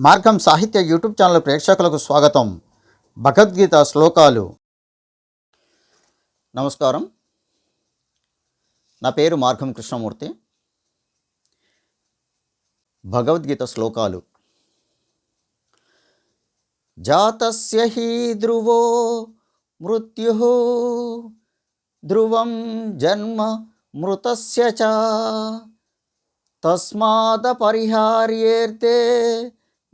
మార్గం సాహిత్య YouTube channel ప్రేక్షకులకు స్వాగతం. భగవద్గీత శ్లోకాలు. నమస్కారం. నా పేరు మార్గం కృష్ణమూర్తి. భగవద్గీత శ్లోకాలు. జాతస్య హి ధ్రువో మృత్యు ధ్రువం జన్మ మృతస్య చ. తస్మాదపరిహార్యేర్తే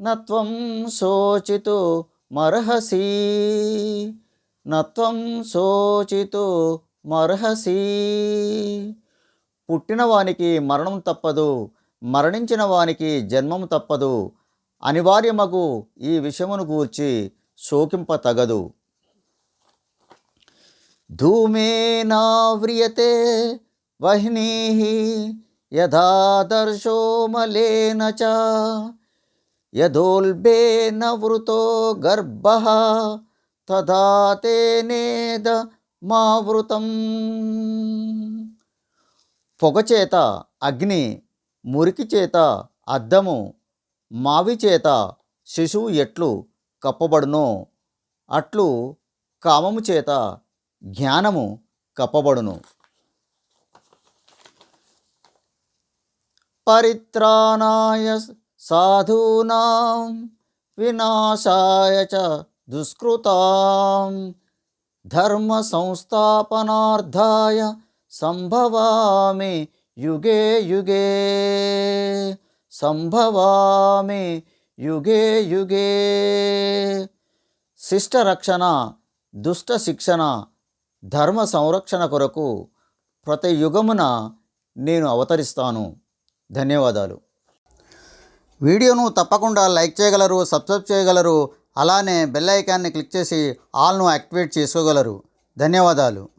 నత్వం శోచితు మర్హసి. నత్వం శోచితు మర్హసి. పుట్టినవానికి మరణం తప్పదు మరణించిన వానికి జన్మం తప్పదు. అనివార్యమగు ఈ విషయమును గూర్చి శోకింప తగదు ధూమేనావ్రియతే వహ్నీ యథాదర్శో మలేన చ యదోల్బేన వృతో గర్భ తదా తేనేద మావృతం. పొగచేత అగ్ని మురికి చేత అద్దము మావి చేత శిశువు ఎట్లు కప్పబడునో అట్లు కామము చేత జ్ఞానము కప్పబడును. పరిత్రాణాయ సాధూనాం వినాశాయ చ దుష్కృతాం ధర్మ సంస్థాపనార్థాయ సంభవామి యుగే యుగే సంభవామి యుగే యుగే శిష్ట రక్షణ దుష్ట శిక్షణ ధర్మ సంరక్షణ కొరకు ప్రతి యుగమున నేను అవతరిస్తాను. ధన్యవాదాలు. వీడియోను తప్పకుండా లైక్ చేయగలరు సబ్స్క్రైబ్ చేయగలరు అలానే బెల్ ఐకాన్ని క్లిక్ చేసి ఆల్ను యాక్టివేట్ చేసుకోగలరు. ధన్యవాదాలు.